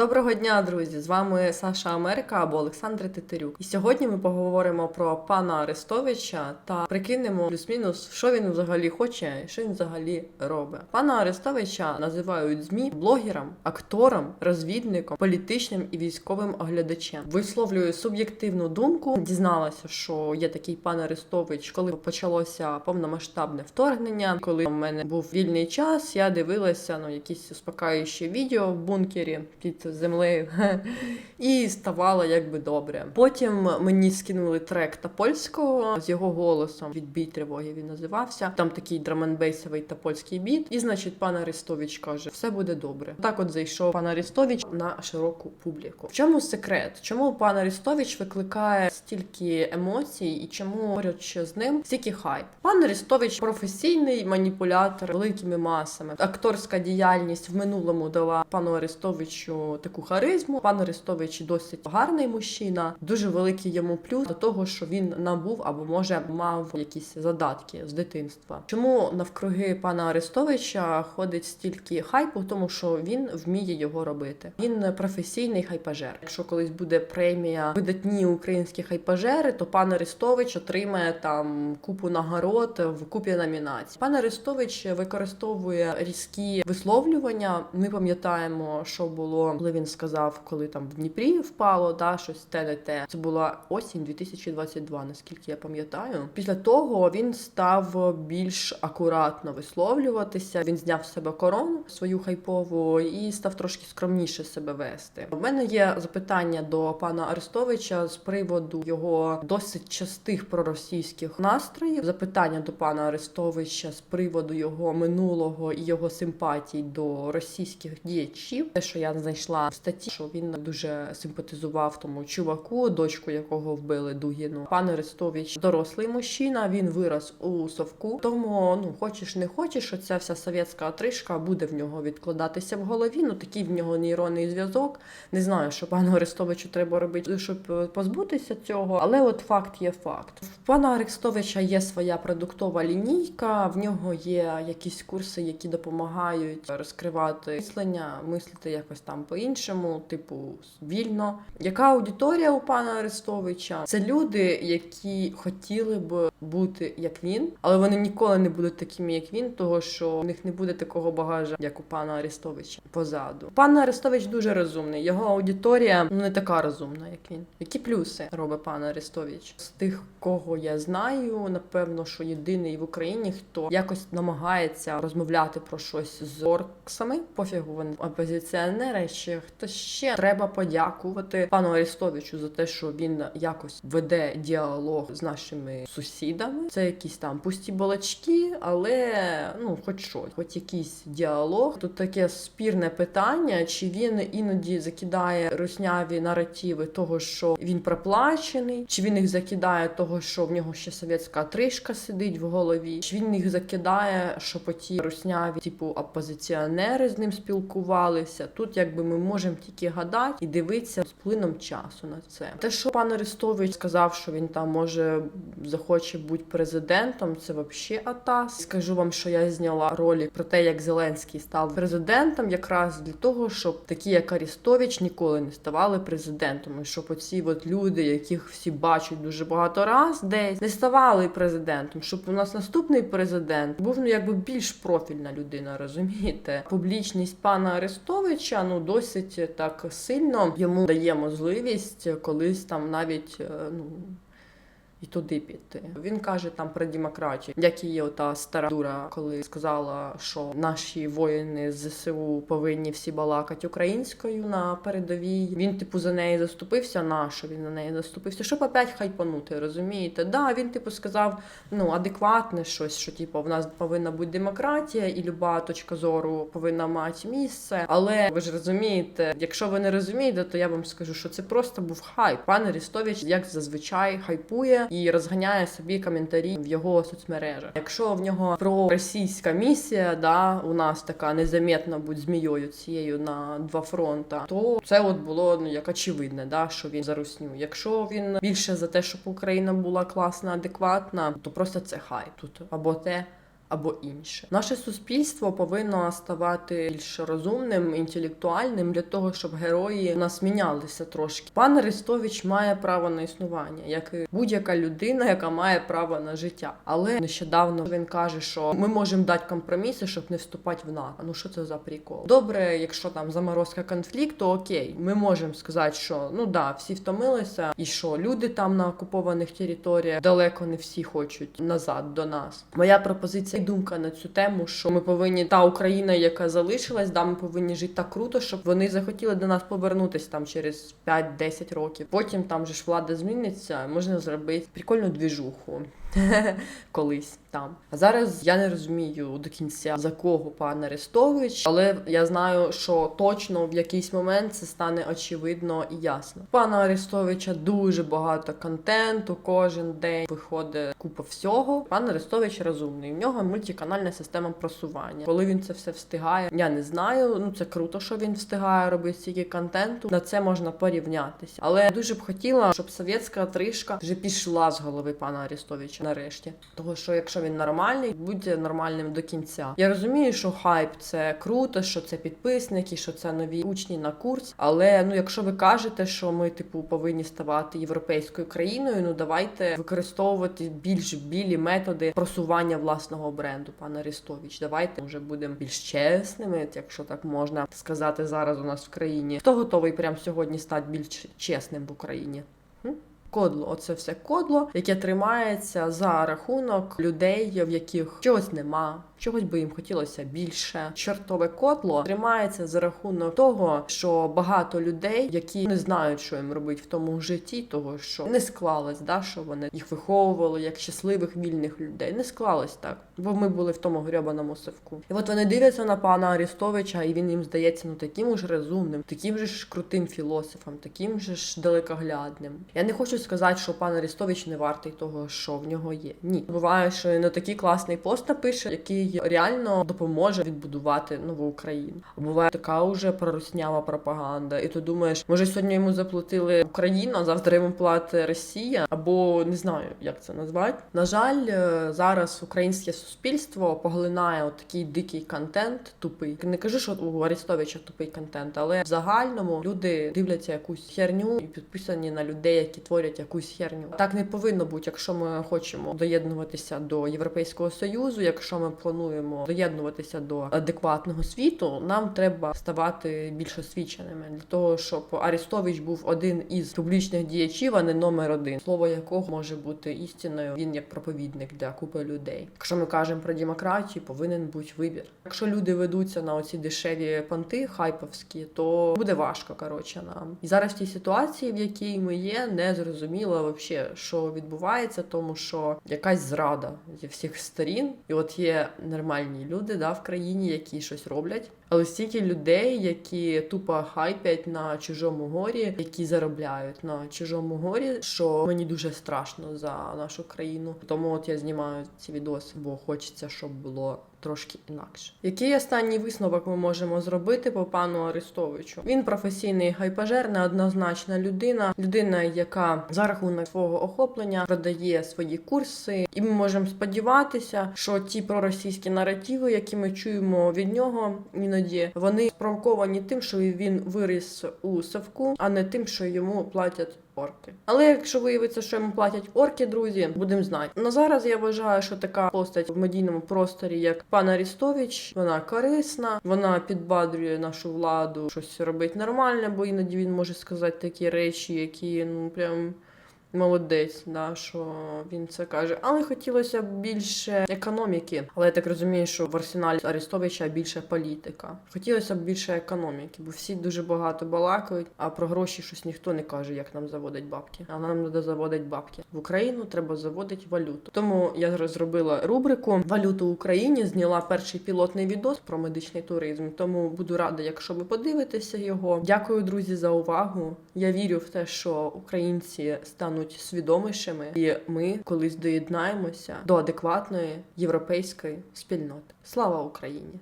Доброго дня, друзі! З вами Саша Америка або Олександр Тетерюк. І сьогодні ми поговоримо про пана Арестовича та прикинемо плюс-мінус, що він взагалі хоче, і що він взагалі робить. Пана Арестовича називають змі блогером, актором, розвідником, політичним і військовим оглядачем. Висловлюю суб'єктивну думку. Дізналася, що є такий пан Арестович, коли почалося повномасштабне вторгнення. Коли в мене був вільний час, я дивилася ну якісь успокаюючі відео в бункері під землею і ставало якби добре. Потім мені скинули трек Топольського з його голосом. Відбій тривоги він називався. Там такий драманбейсовий та польський біт. І значить, пан Арестович каже: все буде добре. Так от зайшов пан Арестович на широку публіку. В чому секрет? Чому пан Арестович викликає стільки емоцій і чому поряд з ним стільки хайп? Пан Арестович професійний маніпулятор великими масами. Акторська діяльність в минулому дала пану Арестовичу таку харизму. Пан Арестович досить гарний мужчина, дуже великий йому плюс до того, що він набув або може мав якісь задатки з дитинства. Чому навкруги пана Арестовича ходить стільки хайпу? Тому що він вміє його робити. Він професійний хайпажер. Якщо колись буде премія видатні українські хайпажери, то пан Арестович отримає там купу нагород в купі номінацій. Пан Арестович використовує різкі висловлювання. Ми пам'ятаємо, що було, коли він сказав, коли там в Дніпрі впало, да, щось те не те. Це була осінь 2022, наскільки я пам'ятаю. Після того він став більш акуратно висловлюватися. Він зняв з себе корону свою хайпову і став трошки скромніше себе вести. У мене є запитання до пана Арестовича з приводу його досить частих проросійських настроїв. Запитання до пана Арестовича з приводу його минулого і його симпатій до російських діячів. Те, що я знайшла в статті, що він дуже симпатизував тому чуваку, дочку якого вбили Дугіну. Пан Арестович дорослий мужчина. Він вирос у совку. Тому ну хочеш не хочеш, оця вся совєтська отришка буде в нього відкладатися в голові. Ну такий в нього нейронний зв'язок. Не знаю, що пану Арестовичу треба робити, щоб е, позбутися цього, але от факт є факт. В пана Арестовича є своя продуктова лінійка. В нього є якісь курси, які допомагають розкривати мислення, мислити якось там по-іншому, типу вільно. Яка аудиторія у пана Арестовича? Це люди, які хотіли б бути як він, але вони ніколи не будуть такими, як він, того що у них не буде такого багажа, як у пана Арестовича позаду. Пан Арестович дуже розумний. Його аудиторія ну не така розумна, як він. Які плюси робить пан Арестович? З тих, кого я знаю, напевно, що єдиний в Україні, хто якось намагається розмовляти про щось з орксами, пофігу вони опозиціонери чи хто ще треба подякувати пану Арестовичу за те, що він якось веде діалог з нашими сусідами. Це якісь там пусті балачки, але ну, хоч щось, хоч якийсь діалог. Тут таке спірне питання, чи він іноді закидає русняві наративи того, що він проплачений, чи він їх закидає того, що в нього ще совєтська тришка сидить в голові, чи він їх закидає, що по русняві, типу опозиціонери з ним спілкувалися. Тут якби ми можемо тільки гадати і дивитися з плином часу на це. Те, що пан Арестович сказав, що він там може захоче бути президентом, це взагалі атас. Скажу вам, що я зняла ролик про те, як Зеленський став президентом, якраз для того, щоб такі, як Арестович, ніколи не ставали президентом. І щоб оці от люди, яких всі бачать дуже багато раз, десь не ставали президентом, щоб у нас наступний президент був ну якби більш профільна людина, розумієте? Публічність пана Арестовича ну досить так сильно йому дає можливість колись там навіть е, ну. І туди піти. Він каже там про демократію, як є ота стара дура, коли сказала, що наші воїни з ЗСУ повинні всі балакати українською на передовій. Він, типу, за неї заступився. На що він на неї заступився? Щоб опять хайпанути, розумієте? Да, він, типу, сказав ну адекватне щось, що типу в нас повинна бути демократія, і люба точка зору повинна мати місце. Але ви ж розумієте, якщо ви не розумієте, то я вам скажу, що це просто був хайп. Пан Арестович, як зазвичай, хайпує і розганяє собі коментарі в його соцмережах. Якщо в нього проросійська місія, да, у нас така незаметна будь змією цією на два фронта, то це от було ну як очевидне, да, що він за русню. Якщо він більше за те, щоб Україна була класна, адекватна, то просто це хай тут або те. Або інше. Наше суспільство повинно ставати більш розумним, інтелектуальним для того, щоб герої у нас мінялися трошки. Пан Арестович має право на існування, як і будь-яка людина, яка має право на життя. Але нещодавно він каже, що ми можемо дати компроміси, щоб не вступати в НАТО. Ну що це за прикол? Добре, якщо там заморозка конфлікту, окей, ми можемо сказати, що ну да, всі втомилися, і що люди там на окупованих територіях далеко не всі хочуть назад до нас. Моя пропозиція думка на цю тему, що ми повинні та Україна, яка залишилась, да, ми повинні жити так круто, щоб вони захотіли до нас повернутися там через 5-10 років. Потім там же ж влада зміниться, можна зробити прикольну двіжуху. Колись там. А зараз я не розумію до кінця за кого пан Арестович, але я знаю, що точно в якийсь момент це стане очевидно і ясно. Пана Арестовича дуже багато контенту, кожен день виходить купа всього. Пан Арестович розумний. В нього мультиканальна система просування. Коли він це все встигає, я не знаю. Ну це круто, що він встигає робити стільки контенту. На це можна порівнятися. Але дуже б хотіла, щоб совєтська тришка вже пішла з голови пана Арестовича нарешті. Того, що якщо він нормальний, буде нормальним до кінця. Я розумію, що хайп це круто, що це підписники, що це нові учні на курс. Але ну, якщо ви кажете, що ми типу повинні ставати європейською країною, ну давайте використовувати більш білі методи просування власного бренду, пане Арестович. Давайте вже будемо більш чесними, якщо так можна сказати зараз у нас в країні. Хто готовий прямо сьогодні стати більш чесним в Україні? Кодло, оце все кодло, яке тримається за рахунок людей, в яких чогось нема, чогось би їм хотілося більше. Чортове кодло тримається за рахунок того, що багато людей, які не знають, що їм робити в тому житті, того що не склалось, да, що вони їх виховували як щасливих вільних людей. Не склалось так, бо ми були в тому грьобаному совку. І от вони дивляться на пана Арестовича, і він їм здається ну таким ж розумним, таким же ж крутим філософом, таким же ж далекоглядним. Я не хочу сказати, що пан Арестович не вартий того, що в нього є. Ні, буває, що не такий класний пост напише, який реально допоможе відбудувати нову Україну. Буває така уже проруснява пропаганда, і ти думаєш, може сьогодні йому заплатили Україна, а завтра йому платить Росія, або не знаю, як це назвати. На жаль, е, зараз українське суспільство поглинає такий дикий контент, тупий. Не кажу, що у Арестовича тупий контент, але в загальному люди дивляться якусь херню і підписані на людей, які творять якусь херню. Так не повинно бути, якщо ми хочемо доєднуватися до Європейського союзу, якщо ми плануємо доєднуватися до адекватного світу, нам треба ставати більш освіченими для того, щоб Арестович був один із публічних діячів, а не номер один, слово якого може бути істиною. Він як проповідник для купи людей. Якщо ми кажемо про демократію, повинен бути вибір. Якщо люди ведуться на оці дешеві понти хайповські, то буде важко коротше нам. І зараз в тій ситуації, в якій ми є, не зрозуміло вообще, що відбувається, тому що якась зрада зі всіх сторін, і от є нормальні люди да, в країні, які щось роблять. Але стільки людей, які тупо хайпять на чужому горі, які заробляють на чужому горі, що мені дуже страшно за нашу країну. Тому от я знімаю ці відоси, бо хочеться, щоб було трошки інакше. Який останній висновок ми можемо зробити по пану Арестовичу? Він професійний хайпажер, неоднозначна людина, людина, яка за рахунок свого охоплення продає свої курси, і ми можемо сподіватися, що ті проросійські наративи, які ми чуємо від нього, іноді вони спровоковані тим, що він виріс у совку, а не тим, що йому платять. Орки, але якщо виявиться, що йому платять орки, друзі, будемо знати. На зараз я вважаю, що така постать в медійному просторі, як пан Арістович, вона корисна, вона підбадрює нашу владу щось робити нормально, бо іноді він може сказати такі речі, які ну прям. Молодець, да, що він це каже. Але хотілося б більше економіки. Але я так розумію, що в арсеналі Арестовича більше політика. Хотілося б більше економіки, бо всі дуже багато балакають, а про гроші щось ніхто не каже, як нам заводить бабки. А нам треба заводити бабки. В Україну треба заводити валюту. Тому я зараз зробила рубрику Валюту в Україні. Зняла перший пілотний відос про медичний туризм. Тому буду рада, якщо ви подивитеся його. Дякую, друзі, за увагу. Я вірю в те, що українці стануть свідомішими, і ми колись доєднаємося до адекватної європейської спільноти. Слава Україні!